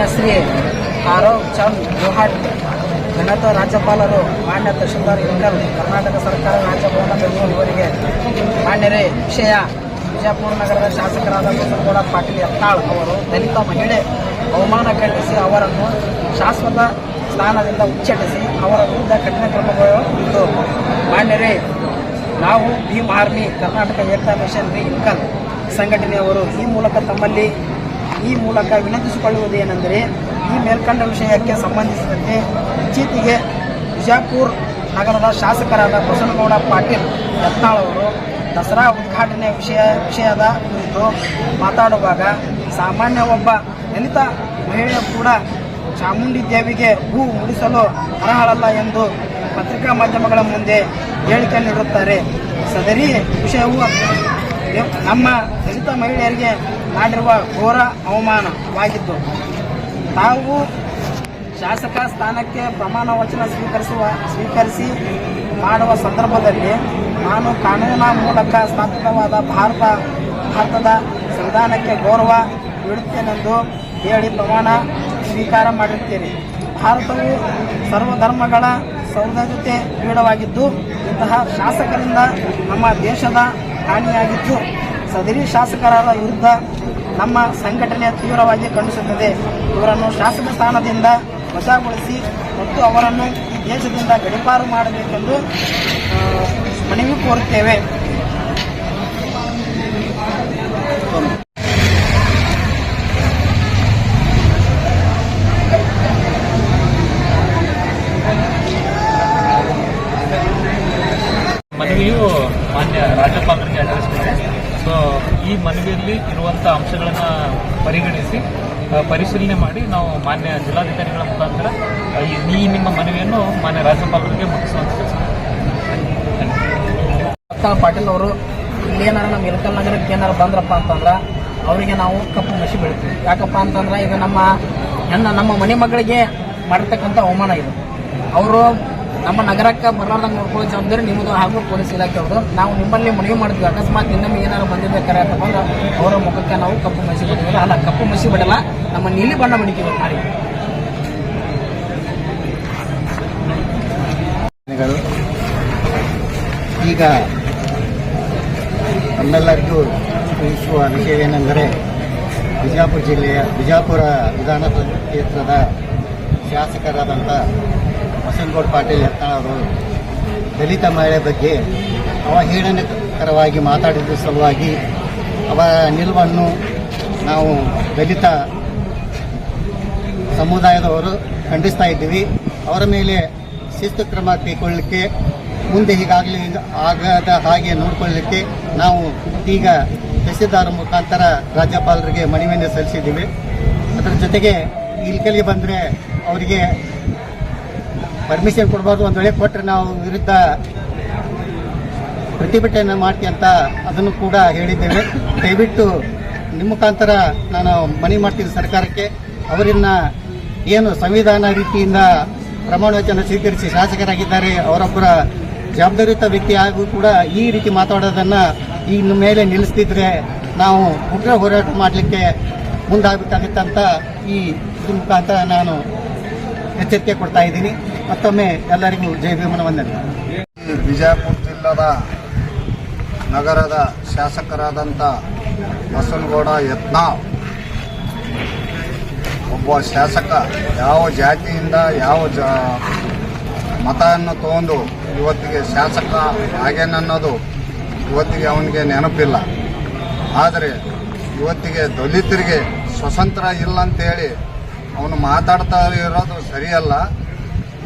ಆರವ್ ಚಂದ್ ಗುಹಾಟ್ ಘನತ ರಾಜ್ಯಪಾಲರು, ಮಾನ್ಯ ತಹಶೀಲ್ದಾರ್ ಇಂಕಲ್ ಕರ್ನಾಟಕ ಸರ್ಕಾರ ರಾಜ್ಯಭವನ ಬೆಂಗಳೂರು ಇವರಿಗೆ ಮಾನ್ಯರೇ, ವಿಷಯ ವಿಜಯಪುರ ನಗರದ ಶಾಸಕರಾದ ಬಸವಗೌಡ ಪಾಟೀಲ್ ಯತ್ನಾಳ್ ಅವರು ದಲಿತ ಮಹಿಳೆ ಅವಮಾನ ಖಂಡಿಸಿ ಅವರನ್ನು ಶಾಶ್ವತ ಸ್ಥಾನದಿಂದ ಉಚ್ಚಟಿಸಿ ಅವರ ವಿರುದ್ಧ ಕಠಿಣ ಕ್ರಮಗಳು ಇದ್ದು, ಮಾನ್ಯರೇ, ನಾವು ಭೀಮ್ ಆರ್ಮಿ, ಕರ್ನಾಟಕ ಏಕತಾ ಮಿಷನ್ ರಿ ಇಂಕಲ್ ಸಂಘಟನೆಯವರು ಈ ಮೂಲಕ ತಮ್ಮಲ್ಲಿ ಈ ಮೂಲಕ ವಿನಂತಿಸಿಕೊಳ್ಳುವುದೇನೆಂದರೆ ಈ ಮೇಲ್ಕಂಡ ವಿಷಯಕ್ಕೆ ಸಂಬಂಧಿಸಿದಂತೆ ಇತ್ತೀಚೆಗೆ ಬಿಜಾಪುರ ನಗರದ ಶಾಸಕರಾದ ಬಸವನಗೌಡ ಪಾಟೀಲ್ ಯತ್ನಾಳ್ ಅವರು ದಸರಾ ಉದ್ಘಾಟನೆ ವಿಷಯ ವಿಷಯದ ಕುರಿತು ಮಾತಾಡುವಾಗ ಸಾಮಾನ್ಯ ಒಬ್ಬ ದಲಿತ ಮಹಿಳೆ ಕೂಡ ಚಾಮುಂಡಿ ದೇವಿಗೆ ಹೂ ಮುಡಿಸಲು ಅರ್ಹಳಲ್ಲ ಎಂದು ಪತ್ರಿಕಾ ಮಾಧ್ಯಮಗಳ ಮುಂದೆ ಹೇಳಿಕೆ ನೀಡುತ್ತಾರೆ. ಸದರಿ ವಿಷಯವು ನಮ್ಮ ದಲಿತ ಮಹಿಳೆಯರಿಗೆ ಮಾಡಿರುವ ಘೋರ ಅವಮಾನವಾಗಿದ್ದು ತಾವು ಶಾಸಕ ಸ್ಥಾನಕ್ಕೆ ಪ್ರಮಾಣ ವಚನ ಸ್ವೀಕರಿಸುವ, ಸ್ವೀಕರಿಸಿ ಮಾಡುವ ಸಂದರ್ಭದಲ್ಲಿ ನಾನು ಕಾನೂನ ಮೂಲಕ ಸ್ಥಾಪಿತವಾದ ಭಾರತ, ಭಾರತದ ಸಂವಿಧಾನಕ್ಕೆ ಗೌರವ ನೀಡುತ್ತೇನೆಂದು ಹೇಳಿ ಪ್ರಮಾಣ ಸ್ವೀಕಾರ ಮಾಡಿರುತ್ತೇನೆ ಭಾರತವು ಸರ್ವಧರ್ಮಗಳ ಸೌಹಾರ್ದತೆ ಪೀಡವಾಗಿದ್ದು ಇಂತಹ ಶಾಸಕರಿಂದ ನಮ್ಮ ದೇಶದ ಹಾನಿಯಾಗಿದ್ದು ಸದರಿ ಶಾಸಕರ ವಿರುದ್ಧ ನಮ್ಮ ಸಂಘಟನೆ ತೀವ್ರವಾಗಿ ಖಂಡಿಸುತ್ತದೆ. ಇವರನ್ನು ಶಾಸಕ ಸ್ಥಾನದಿಂದ ವಜಾಗೊಳಿಸಿ ಮತ್ತು ಅವರನ್ನು ದೇಶದಿಂದ ಗಡಿಪಾರು ಮಾಡಬೇಕೆಂದು ಮನವಿ ಕೋರುತ್ತೇವೆ. ಸೊ ಈ ಮನವಿಯಲ್ಲಿ ಇರುವಂಥ ಅಂಶಗಳನ್ನು ಪರಿಗಣಿಸಿ ಪರಿಶೀಲನೆ ಮಾಡಿ ನಾವು ಮಾನ್ಯ ಜಿಲ್ಲಾಧಿಕಾರಿಗಳ ಮುಖಾಂತರ ಈ ನಿಮ್ಮ ಮನವಿಯನ್ನು ಮಾನ್ಯ ರಾಜ್ಯಪಾಲರಿಗೆ ಮುಗಿಸುವಂತ ಕೆಲಸ ಪಾಟೀಲ್ ಅವರು, ಇಲ್ಲೇನಾರ ನಮ್ಮ ಇಳಕಲ್ ನಗರಕ್ಕೆ ಏನಾರು ಬಂದ್ರಪ್ಪ ಅಂತಂದ್ರೆ ಅವರಿಗೆ ನಾವು ಕಪ್ಪು ಮಸಿ ಬೆಳಿತೀವಿ. ಯಾಕಪ್ಪ ಅಂತಂದ್ರೆ ಇದು ನಮ್ಮ ನಮ್ಮ ಮನೆ ಮಗಳಿಗೆ ಮಾಡಿರ್ತಕ್ಕಂಥ ಅವಮಾನ ಇದು. ಅವರು ನಮ್ಮ ನಗರಕ್ಕೆ ಬರಲಾರ್ದಂಗೆ ನೋಡ್ಕೊಳ್ಳೋ ಜವಾಬ್ದಾರಿ ನಿಮ್ಮದು ಹಾಗೂ ಪೊಲೀಸ್ ಇಲಾಖೆಯವರು ನಾವು ನಿಮ್ಮಲ್ಲಿ ಮನವಿ ಮಾಡಿದ್ವಿ. ಅಕಸ್ಮಾತ್ ಇನ್ನೊಮ್ಮೆ ಏನಾರು ಬಂದಿರ್ಬೇಕಾರೆ ಅಂತಂದ್ರೆ ಅವರ ಮುಖಕ್ಕೆ ನಾವು ಕಪ್ಪು ಮಸಿ ಬಿಡ್ತೀವಿ ಅಲ್ಲ, ಕಪ್ಪು ಮಸಿ ಬಿಡಲ್ಲ, ನಮ್ಮ ನೀಲಿ ಬಣ್ಣ ಬಿಡ್ತೀವಿ ಗಳು ಈಗ ನಮ್ಮೆಲ್ಲರಿಗೂ ತಿಳಿಸುವ ವಿಷಯವೇನೆಂದರೆ ಬಿಜಾಪುರ ಜಿಲ್ಲೆಯ ಬಿಜಾಪುರ ವಿಧಾನಸಭಾ ಕ್ಷೇತ್ರದ ಶಾಸಕರಾದಂಥ ಬಸನಗೌಡ ಪಾಟೀಲ್ ಅವರು ದಲಿತ ಮಹಿಳೆ ಬಗ್ಗೆ ಅವಹೇಳನಕರವಾಗಿ ಮಾತಾಡಿದ ಸಲುವಾಗಿ ಅವರ ನಿಲುವನ್ನು ನಾವು ದಲಿತ ಸಮುದಾಯದವರು ಖಂಡಿಸ್ತಾ ಇದ್ದೀವಿ. ಅವರ ಮೇಲೆ ಶಿಸ್ತು ಕ್ರಮ ಕೈಗೊಳ್ಳಲಿಕ್ಕೆ ಮುಂದೆ ಹೀಗಾಗಲಿ ಆಗದ ಹಾಗೆ ನೋಡಿಕೊಳ್ಳಲಿಕ್ಕೆ ನಾವು ಈಗ ತಹಸೀಲ್ದಾರ ಮುಖಾಂತರ ರಾಜ್ಯಪಾಲರಿಗೆ ಮನವಿಯನ್ನು ಸಲ್ಲಿಸಿದ್ದೀವಿ. ಅದರ ಜೊತೆಗೆ ಇಲ್ಕಲಿ ಬಂದರೆ ಅವರಿಗೆ ಪರ್ಮಿಷನ್ ಕೊಡಬಾರ್ದು ಒಂದು ವೇಳೆ ಕೊಟ್ಟರೆ ನಾವು ವಿರುದ್ಧ ಪ್ರತಿಭಟನೆ ಮಾಡ್ತೀವಿ ಅಂತ ಅದನ್ನು ಕೂಡ ಹೇಳಿದ್ದೇವೆ. ದಯವಿಟ್ಟು ನಿಮ್ಮ ಮುಖಾಂತರ ನಾನು ಮನವಿ ಮಾಡ್ತೀನಿ ಸರ್ಕಾರಕ್ಕೆ. ಅವರನ್ನ ಏನು ಸಂವಿಧಾನ ರೀತಿಯಿಂದ ಪ್ರಮಾಣ ವಚನ ಸ್ವೀಕರಿಸಿ ಶಾಸಕರಾಗಿದ್ದಾರೆ, ಅವರೊಬ್ಬರ ಜವಾಬ್ದಾರಿಯುತ ವ್ಯಕ್ತಿ ಆಗೂ ಕೂಡ ಈ ರೀತಿ ಮಾತಾಡೋದನ್ನು ಈ ಮೇಲೆ ನಿಲ್ಲಿಸ್ತಿದ್ರೆ ನಾವು ಉಗ್ರ ಹೋರಾಟ ಮಾಡಲಿಕ್ಕೆ ಮುಂದಾಗಬೇಕಾಗುತ್ತಂತ ಈ ಮುಖಾಂತರ ನಾನು ಎಚ್ಚರಿಕೆ ಕೊಡ್ತಾ ಇದ್ದೀನಿ. ಮತ್ತೊಮ್ಮೆ ಎಲ್ಲರಿಗೂ ಜೈ ಭೀಮನ ವಂದನೆ. ಬಿಜಾಪುರ ಜಿಲ್ಲದ ನಗರದ ಶಾಸಕರಾದಂಥ ಬಸನಗೌಡ ಯತ್ನಾವ್ ಒಬ್ಬ ಶಾಸಕ. ಯಾವ ಜಾತಿಯಿಂದ ಯಾವ ಜ, ಮತವನ್ನು ತಗೊಂಡು ಇವತ್ತಿಗೆ ಶಾಸಕ ಹಾಗೇನನ್ನೋದು ಇವತ್ತಿಗೆ ಅವನಿಗೆ ನೆನಪಿಲ್ಲ. ಆದರೆ ಇವತ್ತಿಗೆ ದಲಿತರಿಗೆ ಸ್ವತಂತ್ರ ಇಲ್ಲ ಅಂತೇಳಿ ಅವನು ಮಾತಾಡ್ತಾ ಇರೋದು ಸರಿಯಲ್ಲ.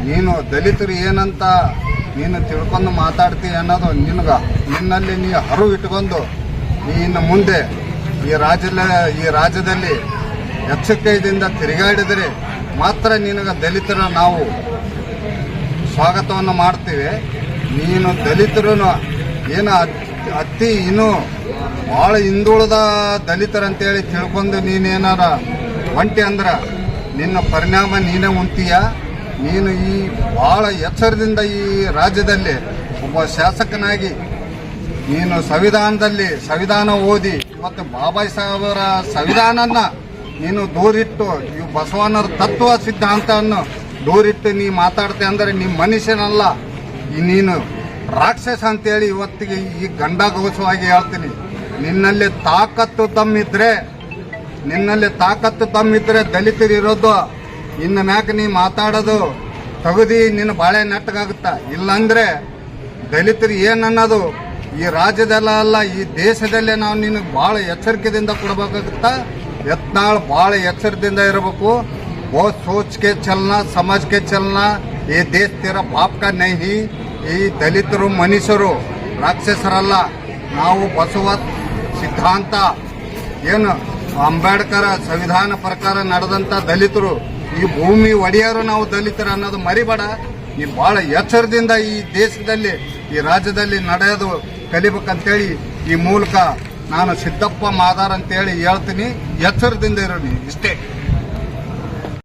ನೀನು ದಲಿತರು ಏನಂತ ನೀನು ತಿಳ್ಕೊಂಡು ಮಾತಾಡ್ತೀಯ ಅನ್ನೋದು ನಿನಗ, ನಿನ್ನಲ್ಲಿ ನೀ ಹರು ಇಟ್ಕೊಂಡು ನೀನು ಮುಂದೆ ಈ ರಾಜ್ಯದ, ಈ ರಾಜ್ಯದಲ್ಲಿ ಎಚ್ಚರಿಕೆಯಿಂದ ತಿರುಗಾಡಿದರೆ ಮಾತ್ರ ನಿನಗ ದಲಿತರ ನಾವು ಸ್ವಾಗತವನ್ನು ಮಾಡ್ತೀವಿ. ನೀನು ದಲಿತರು ಏನು ಅತ್- ಅತಿ ಇನ್ನೂ ಭಾಳ ಹಿಂದುಳಿದ ದಲಿತರಂತೇಳಿ ತಿಳ್ಕೊಂಡು ನೀನೇನಾರ ಒಂಟಿ ಅಂದ್ರೆ ನಿನ್ನ ಪರಿಣಾಮ ನೀನೇ ಉಂತೀಯ ನೀನು ಈ ಭಾಳ ಎಚ್ಚರದಿಂದ ಈ ರಾಜ್ಯದಲ್ಲಿ ಒಬ್ಬ ಶಾಸಕನಾಗಿ ನೀನು ಸಂವಿಧಾನದಲ್ಲಿ ಸಂವಿಧಾನ ಓದಿ ಮತ್ತು ಬಾಬಾ ಸಾಹೇಬರ ಸಂವಿಧಾನನ ನೀನು ದೂರಿಟ್ಟು, ಈ ಬಸವಣ್ಣರ ತತ್ವ ಸಿದ್ಧಾಂತವನ್ನು ದೂರಿಟ್ಟು ನೀ ಮಾತಾಡ್ತೆ ಅಂದ್ರೆ ನೀ ಮನುಷ್ಯನಲ್ಲ. ಈ ನೀನು ರಾಕ್ಷಸ ಅಂತೇಳಿ ಇವತ್ತಿಗೆ ಈ ಗಂಡಘೋಷವಾಗಿ ಹೇಳ್ತೀನಿ. ನಿನ್ನಲ್ಲಿ ತಾಕತ್ತು ತಮ್ಮಿದ್ರೆ, ನಿನ್ನಲ್ಲಿ ತಾಕತ್ತು ತಮ್ಮಿದ್ರೆ ದಲಿತರು ಇರೋದು ಇನ್ನ ಮ್ಯಾಕ್ ನೀ ಮಾತಾಡೋದು, ತಗದಿ ನಿನ್ನ ಬಾಳೆ ನೆಟ್ಟಗಾಗುತ್ತ? ಇಲ್ಲಾಂದ್ರೆ ದಲಿತರು ಏನನ್ನೋದು, ಈ ರಾಜ್ಯದಲ್ಲ ಅಲ್ಲ, ಈ ದೇಶದಲ್ಲೇ ನಾವು ನಿನಗೆ ಭಾಳ ಎಚ್ಚರಿಕೆದಿಂದ ಕೊಡಬೇಕಾಗುತ್ತ? ಯತ್ನಾಳ್ ಭಾಳ ಎಚ್ಚರದಿಂದ ಇರಬೇಕು. ಓ ಸೋಚ್ಕೆ ಚಲನ ಸಮಾಜಕ್ಕೆ ಚಲನ, ಈ ದೇಶ ತೀರ ಪಾಪಕ ನೈಹಿ, ಈ ದಲಿತರು ಮನುಷ್ಯರು, ರಾಕ್ಷಸರಲ್ಲ, ನಾವು ಬಸವ ಸಿದ್ಧಾಂತ. ಏನು ಅಂಬೇಡ್ಕರ್ ಸಂವಿಧಾನ ಪ್ರಕಾರ ನಡೆದಂತ ದಲಿತರು ಈ ಭೂಮಿ ಒಡೆಯರು ನಾವು ದಲಿತರು ಅನ್ನೋದು ಮರಿಬೇಡ. ಈ ಬಹಳ ಎಚ್ಚರದಿಂದ ಈ ದೇಶದಲ್ಲಿ, ಈ ರಾಜ್ಯದಲ್ಲಿ ನಡೆಯೋದು ಕಲಿಬೇಕಂತೇಳಿ ಈ ಮೂಲಕ ನಾನು ಸಿದ್ದಪ್ಪ ಮಾದಾರ್ ಅಂತೇಳಿ ಹೇಳ್ತೀನಿ. ಎಚ್ಚರದಿಂದ ಇರೋನಿ. ಇಷ್ಟೇ.